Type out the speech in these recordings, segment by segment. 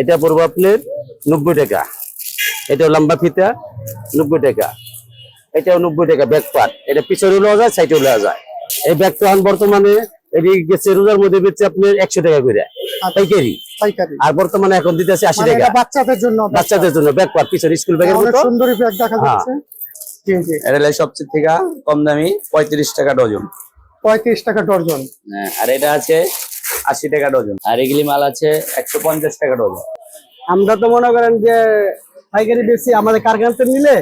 এটা পড়ব আপনার নব্বই টাকা। এটাও লম্বা ফিতা নব্বই টাকা। এটাও নব্বই টাকা ব্যাক পার্ট এটা পিছনে লওয়া যায় সাইডে লওয়া যায়। এই ব্যাগটা এখন বর্তমানে এটি গেছে রোজার মধ্যে বেচছে আপনার একশো টাকা করে। পাইকারি। পাইকারি। আর বর্তমানে এখন দিতে আছে আশি মানে টাকা। বাচ্চাদের জন্য বাচ্চাদের জন্য ব্যাক পার্ট পিছনে স্কুল ব্যাগের মতো। সুন্দরী ব্যাগ দেখা হ্যাঁ। যাচ্ছে। জি জি। এটা সবচেয়ে থেকে কম দামি পঁয়ত্রিশ টাকা ডজন। পঁয়ত্রিশ টাকা ডর্জন হ্যাঁ, আর এটা আছে আশি টাকা ডজন। আর এগুলি মাল আছে একশো পঞ্চাশ টাকা ডজন। আমরা তো মনে করেন যে পাইকারি বেশি আমাদের কারখানাতে নিলে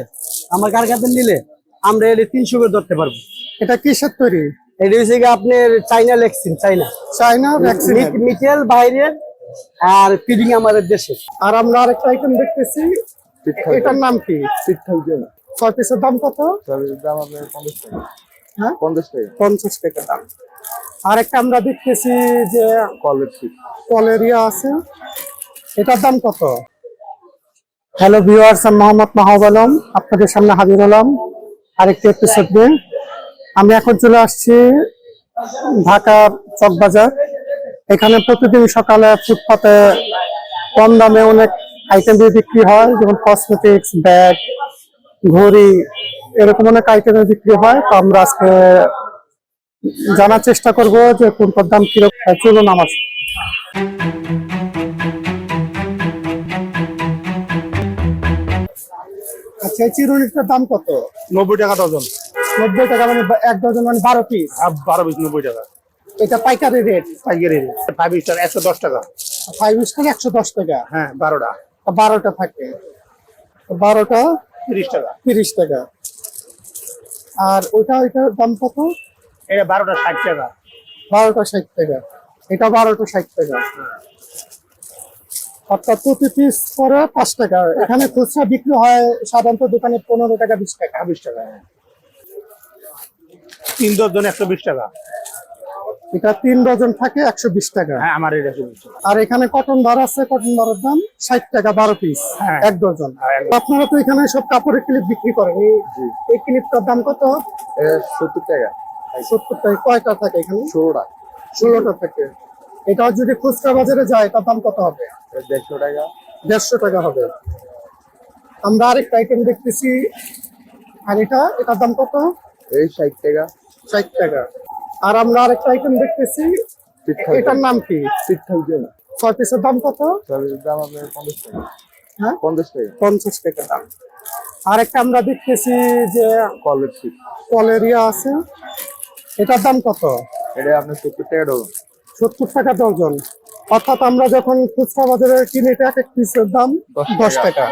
আমার কারখানাতে নিলে আমরা এটি তিনশো করে ধরতে পারব। এটা কিসের তৈরি? এটি হচ্ছে আপনার চাইনা লেগসিন চাইনা। চাইনা ভ্যাকসিন মিটেল বাইরের আর ফিডিং আমাদের দেশে। আর আমরা আরেকটা আইটেম দেখতেছি এটার নাম কি? ছয় পিসের দাম কত? আপনার হ্যাঁ? পঞ্চাশ টাকা দাম। আরেকটা আমরা দেখতেছি যে কলেরিয়া আছে। এটার দাম কত? হ্যালো ভিউয়ার্স আমি মোহাম্মদ মাহবুব আলম আপনাদের সামনে হাজির হলাম। আরেকটি এপিসোড নিয়ে। আমি এখন চলে আসছি ঢাকার চকবাজার। এখানে প্রতিদিন সকালে ফুটপাতে কম দামে অনেক আইটেম বিক্রি হয় যেমন কসমেটিক্স ব্যাগ ঘড়ি এরকম অনেক আইটেমের বিক্রি হয়। তো আমরা আজকে জানার চেষ্টা করব যে কোনটার দাম কীরকম চলুন আমার। আচ্ছা চিরুনিটার দাম কত? নব্বই টাকা ডজন। নব্বই টাকা মানে এক ডজন মানে বারো পিস আর বারো পিস নব্বই টাকা। এটা পাইকারি রেট পাইকারি রেট ফাইভ স্টার একশো দশ টাকা। ফাইভ স্টার একশো দশ টাকা? হ্যাঁ বারোটা। বারোটা থাকে। বারোটা তিরিশ টাকা। তিরিশ টাকা। আর ওইটা ওইটার দাম কত? এটা বারোটা ষাট টাকা। বারোটা ষাট টাকা। এটা বারোটা ষাট টাকা। অর্থাৎ প্রতি পিস করে পাঁচ টাকা। এখানে খুচরা বিক্রি হয় সাধারণত দোকানে পনেরো টাকা বিশ টাকা। বিশ টাকা। হ্যাঁ। তিন দশজন একশো বিশ টাকা। এটা তিন ডজন থাকে একশো বিশ টাকা। হ্যাঁ আমার এটা আর এখানে কটন বার আছে কটন বারের দাম ষাট টাকা বারো পিস হ্যাঁ। এক ডজন। হ্যাঁ, আপনারা তো এখানে সব কাপড়ের ক্লিপ বিক্রি করেন। এই- এই ক্লিপটার দাম কত? সত্তর টাকা। সত্তর টাকা কয়টা থাকে এখানে? ষোলোটা। ষোলোটা থাকে। এটা যদি খুচরা বাজারে যায় এটার দাম কত হবে? দেড়শো টাকা। দেড়শো টাকা হবে। আমরা আরেকটা আইটেম দেখতেছি। আর এটা এটার দাম কত? এই ষাট টাকা। ষাট টাকা। আর আমরা আরেকটা আইটেম দেখতেছি। এটার নাম কি? সিক্স থাউজেন্ড ছয় পিসের দাম কত? দাম আপনার পঞ্চাশ টাকা। হ্যাঁ? পঞ্চাশ টাকা। পঞ্চাশ টাকা দাম। আরেকটা আমরা দেখতেছি যে সিট কলেরিয়া আছে। এটার দাম কত? এটা আপনার সত্তর টাকা ডজন সত্তর টাকা ডজন অর্থাৎ আমরা যখন খুচরা বাজারে কিনি এটা এক এক পিসের দাম দশ টাকা।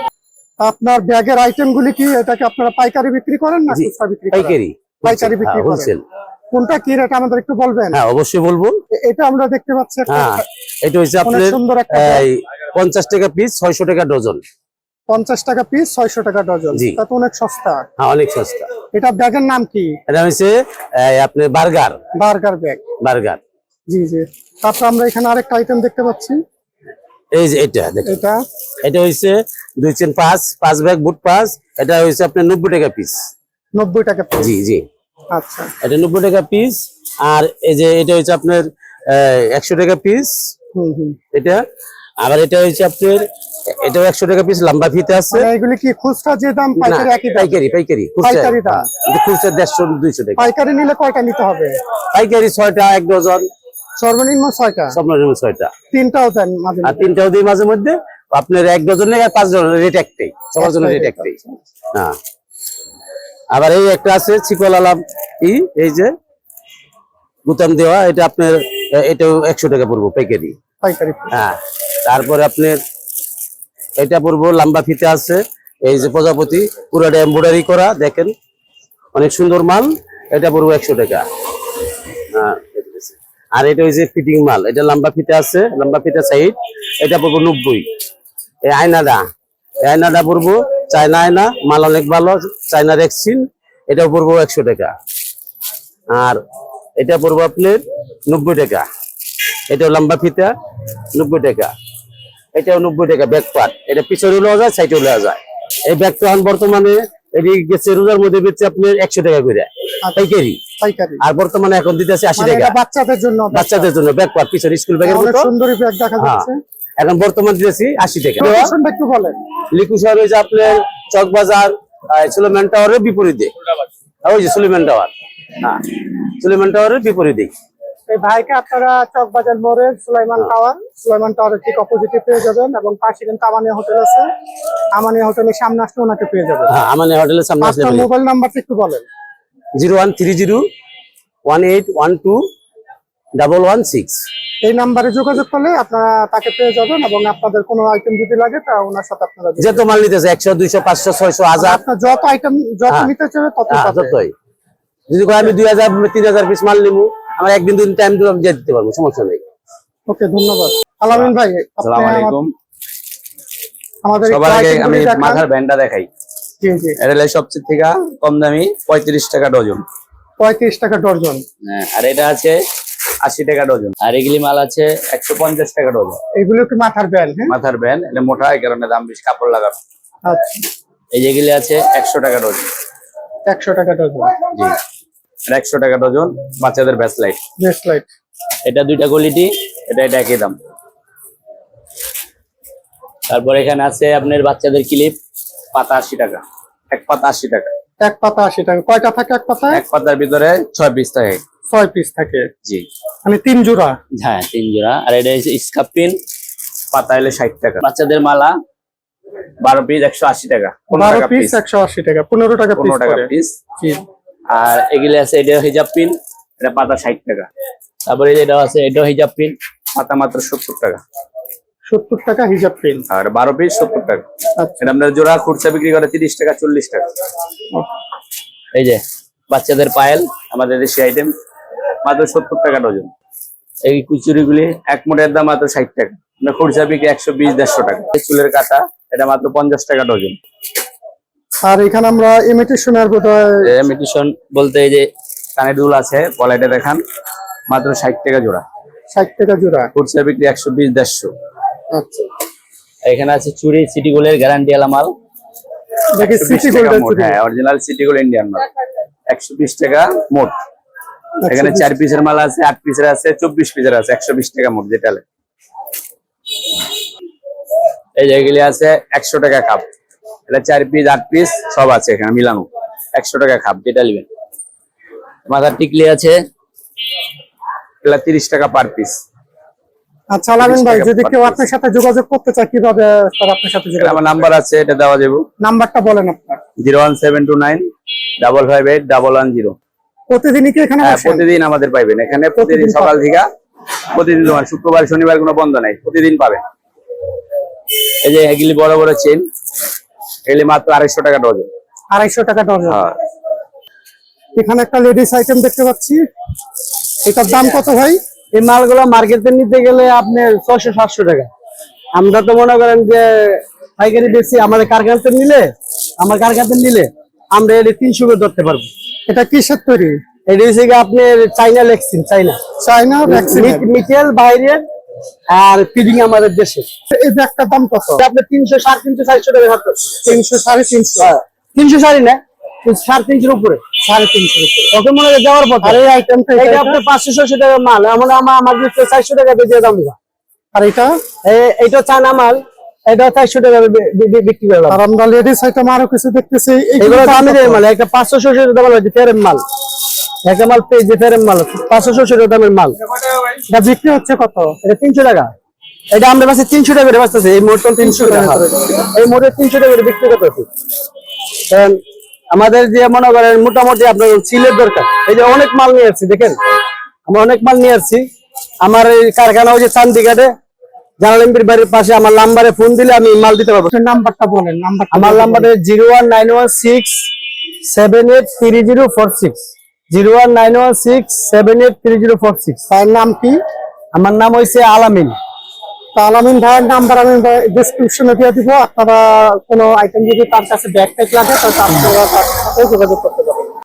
আপনার ব্যাগের আইটেম গুলি কি? এটাকে আপনারা পাইকারি বিক্রি করেন না খুচরা বিক্রি পাইকারি। পাইকারি বিক্রি করেন। কোনটা কি রেট আমাদের একটু বলবেন? হ্যাঁ অবশ্যই বলব। এটা আমরা দেখতে পাচ্ছি একটা হ্যাঁ এটা হচ্ছে আপনার সুন্দর একটা ব্যাগ। এই পঞ্চাশ টাকা পিস ছয়শো টাকা ডজন পঞ্চাশ টাকা পিস ছয়শো টাকা ডজন। জি। তা তো অনেক সস্তা। হ্যাঁ অনেক সস্তা। এটা ব্যাগের নাম কি? এটা হচ্ছে আপনার বার্গার। Burger bag. বার্গার। জি জি। তারপর আমরা এখানে আরেকটা আইটেম দেখতে পাচ্ছি। এই যে এটা এটা? এটা হচ্ছে দুই চেন পাঁচ পাঁচ ব্যাগ বুট পাঁচ। এটা হচ্ছে আপনার নব্বই টাকা পিস নব্বই টাকা পিস জি জি। আচ্ছা। এটা নব্বই টাকা পিস আর এই যে এটা হচ্ছে আপনার একশো টাকা পিস হুম হুম। এটা? আবার এটা হচ্ছে আপনার এটাও একশো টাকা পিস লম্বা ফিতে আছে। মানে এগুলি কি খুচরা যে দাম পাইকারি একই দাম? পাইকারি পাইকারি পাইকারি দাম। খুচরা দেড়শো দুইশো টাকা। পাইকারি নিলে কয়টা নিতে হবে? পাইকারি ছয়টা এক ডজন। সর্বনিম্ন ছয়টা? স্বপ্নের ছয়টা। তিনটাও দেন মাঝে আর তিনটাও দিই মাঝে মধ্যে। আপনার এক ডজন নেই আর পাঁচ ডজনের রেট একটাই। সবার জন্য রেট একটাই। হ্যাঁ। আবার এই একটা আছে চিকল আলাম ই এই যে গুতাম দেওয়া এটা আপনার এটাও একশো টাকা পড়ব পাইকারি। পাইকারি। হ্যাঁ। তারপরে আপনার এটা পড়ব লম্বা ফিতে আছে। এই যে প্রজাপতি, পুরাটা এমব্রয়ডারি করা, দেখেন। অনেক সুন্দর মাল, এটা পড়ব একশো টাকা। হ্যাঁ আর এটা ওই যে ফিটিং মাল, এটা লম্বা ফিতে আছে, লম্বা ফিতে সাইড এটা পড়ব নব্বই। এই আয়নাটা এই আয়নাটা পড়ব চায়না আয়না, মাল অনেক ভালো, চায়না রেক্সিন এটা পড়ব একশো টাকা। আর এটা পড়ব আপনার নব্বই টাকা। এটাও লম্বা ফিতা, নব্বই টাকা। এটাও নব্বই টাকা ব্যাক পার্ট এটা পিছনে লওয়া যায় সাইডে লওয়া যায়। এই ব্যাগটা এখন বর্তমানে এটি গেছে রোজার মধ্যে বেচছে আপনার একশো টাকা করে। পাইকারি। পাইকারি। আর বর্তমানে এখন দিতে আশি মানে টাকা। বাচ্চাদের জন্য বাচ্চাদের জন্য ব্যাগ পার্ট পিছনে স্কুল ব্যাগের অনেক মতো। সুন্দরী ব্যাগ দেখা হ্যাঁ। যাচ্ছে। এখন বর্তমান দিয়েছি আশি টাকা। লোকেশনটা একটু বলেন। লিকু শহর হয়েছে আপনার চকবাজার সুলেমান টাওয়ারের বিপরীতে। ওই যে সুলেমান টাওয়ার। হ্যাঁ সুলেমান টাওয়ারের বিপরীতে এই ভাইকে আপনারা চকবাজার মোড়ের সুলাইমান টাওয়ার সুলাইমান টাওয়ারের ঠিক অপোজিটে পেয়ে যাবেন এবং পাশে কিন্তু আমানিয়া হোটেল আছে। আমানিয়া হোটেলের সামনে আসলে ওনাকে পেয়ে যাবেন। হ্যাঁ আমার হোটেলের সামনে আসলে আপনার মোবাইল নাম্বারটা একটু বলেন। Zero one three zero one eight one two double one six. এই নাম্বারে যোগাযোগ করলে আপনারা তাকে পেয়ে যাবেন এবং আপনাদের কোনো আইটেম যদি লাগে তা ওনার সাথে আপনারা যত মাল নিতেছে একশো দুইশো পাঁচশো ছয়শো হাজার। আপনার যত আইটেম যত হ্যাঁ। নিতে চাবে তত হ্যাঁ যতই। যদি কয় আমি দুই হাজার তিন হাজার পিস মাল নিবো আমার একদিন দুদিন টাইম দিলে আমি দিয়ে দিতে পারব সমস্যা নেই। ওকে ধন্যবাদ। আলামিন ভাই আসসালামু আলাইকুম। আমাদের সবার আগে আমি মাথার ব্যান্ডটা দেখাই। জি জি। এটা হলো সবচেয়ে থেকে কম দামি পঁয়ত্রিশ টাকা ডজন। পঁয়ত্রিশ টাকা ডজন। হ্যাঁ, আর এটা আছে আশি টাকা ডজন। আর এগুলি মাল আছে একশো পঞ্চাশ টাকা ডজন। এগুলো কি মাথার ব্যান্ড হ্যাঁ? মাথার ব্যান্ড এটা মোটা এই কারণে দাম বেশি কাপড় লাগানো। আচ্ছা। এই যেগুলি আছে একশো টাকা ডজন। একশো টাকা ডজন। জি। একশো টাকা ডজন বাচ্চাদের ব্যাস লাইট লাইট এটা দুইটা কোয়ালিটি এটা এটা একই দাম। তারপর এখানে আছে আপনার বাচ্চাদের ক্লিপ পাতা আশি টাকা। এক পাতা আশি টাকা। এক পাতা আশি টাকা। কয়টা থাকে এক পাতা এক পাতার ভিতরে ছয় পিস থাকে। ছয় পিস থাকে। জি। মানে তিন জোড়া? হ্যাঁ তিন জোড়া। আর এটা হচ্ছে স্কাপ পিন পাতা এলে ষাট টাকা। বাচ্চাদের মালা বারো পিস একশো আশি টাকা। পনেরো বারো পিস একশো আশি টাকা। পনেরো টাকা পনেরো টাকা পিস জি। আর এগুলো আছে এটা হিজাব পিন এটা পাতা ষাট টাকা। তারপরে এটা আছে এটাও হিজাব পিন পাতা মাত্র সত্তর টাকা। সত্তর টাকা পিন। আর বারো পিস সত্তর টাকা। আচ্ছা। এটা আপনার জোড়া খুচরা বিক্রি করে তিরিশ টাকা চল্লিশ টাকা। এই যে বাচ্চাদের পায়েল আমাদের দেশি আইটেম মাত্র সত্তর টাকা ডজন। এই কুচুরিগুলি এক মোটের দাম মাত্র ষাট টাকা। খুচরা বিক্রি একশো বিশ দেড়শো টাকা। চুলের কাটা এটা মাত্র পঞ্চাশ টাকা ডজন। আর এখানে আমরা ইমিটেশনের বোধ মিটিশন বলতে এই যে কানের দুল আছে পলাইটা দেখান মাত্র ষাট টাকা জোড়া। ষাট টাকা জোড়া। খুচরা বিক্রি একশো বিশ দেড়শো। আচ্ছা। এখানে আছে চুরি সিটি গোলের গ্যারান্টি আলা মাল। দেখি 120 সিটি গোল্ডের হ্যাঁ অরিজিনাল সিটি গোল্ড ইন্ডিয়ান মাল। একশো বিশ টাকা মোট। এখানে চার পিসের মাল আছে আট পিসের আছে চব্বিশ পিসের আছে একশো বিশ টাকা মোট যেটা। এই যে এগুলি আছে একশো টাকা কাপ এটা চার পিস আট পিস সব আছে এখানে মিলানো। একশো টাকা খাপ যেটা নেবেন। মাথার টিকলি আছে এগুলা তিরিশ টাকা পার পিস আচ্ছা আলামিন ভাই যদি কেউ আপনার সাথে যোগাযোগ করতে চায় কীভাবে তারা আপনার সাথে যোগাযোগ আমার নাম্বার আছে এটা দেওয়া যাবে। নাম্বারটা বলেন আপনার। Zero one seven two nine double five eight double one zero. প্রতিদিনই কি এখানে হ্যাঁ প্রতিদিন আমাদের পাইবেন। এখানে প্রতিদিন প্রতিদিন সকাল থেকে প্রতিদিন তোমার শুক্রবার শনিবার কোনো বন্ধ নাই প্রতিদিন পাবেন। এই যে এগুলি বড় বড় চেন এগুলি মাত্র আড়াইশো টাকা ডজন। আড়াইশো টাকা ডজন। হ্যাঁ। এখানে একটা লেডিস আইটেম দেখতে পাচ্ছি। এটার দাম কত ভাই? এই মালগুলো মার্কেটে নিতে গেলে আপনার ছশো সাতশো টাকা। আমরা তো মনে করেন যে পাইকারি বেশি আমাদের কারখানাতে নিলে আমার কারখানাতে নিলে আমরা এটি তিনশো করে ধরতে পারব। এটা কিসের তৈরি? এটি হচ্ছে গিয়ে আপনার চাইনা লেগসিন চাইনা চাইনা মিটেল বাইরের আর ফিডিং আমাদের দেশে। এই ব্যাগটার দাম কত? আপনার তিনশো সাড়ে তিনশো চারশো টাকা থাকতো তিনশো সাড়ে তিনশো। তিনশো সাড়ে না? সাড়ে তিনশোর উপরে। সাড়ে তখন মনে হয় দেওয়ার পর আর এই আইটেমটা এটা আপনার পাঁচশো ছশো টাকার মাল। আমার আমার চারশো টাকা দাম আর এটা মাল। এটা চারশো টাকা বিক্রি করলাম। আর আমরা লেডিস আইটেম আরও কিছু দেখতেছি। এগুলো মাল। একটা পাঁচশো ছশো দাম হচ্ছে ফেরেম মাল। একটা মাল পেয়েছে ফেরেম মাল পাঁচশো ছশো দামের মাল। এটা বিক্রি হচ্ছে কত? এটা তিনশো টাকা। এটা আমরা কাছে তিনশো টাকা করে বাঁচতেছে এই মোটর তিনশো টাকা। এই মোটর তিনশো টাকা করে বিক্রি করতেছি। কারণ আমাদের যে মনে করেন মোটামুটি আপনার সিলের দরকার। এই যে অনেক মাল নিয়ে আসছি দেখেন। আমরা অনেক মাল নিয়ে আসছি। আমার এই কারখানা হচ্ছে চান্দিঘাটে জানালেম্বির বাড়ির পাশে আমার নাম্বারে ফোন দিলে আমি মাল দিতে পারব। নাম্বারটা বলেন নাম্বার আমার number zero one nine one six seven eight three zero four six. Zero one nine one six seven eight three zero four six. তার নাম কি? আমার নাম হয়েছে আলামিন। তা আলামিন ভাইয়ের নাম্বার আমি ডিসক্রিপশনে দিয়ে দিব। আপনারা কোনো আইটেম যদি তার কাছে ব্যাগ ট্যাগ লাগে তাহলে আপনারা তার সাথে যোগাযোগ করতে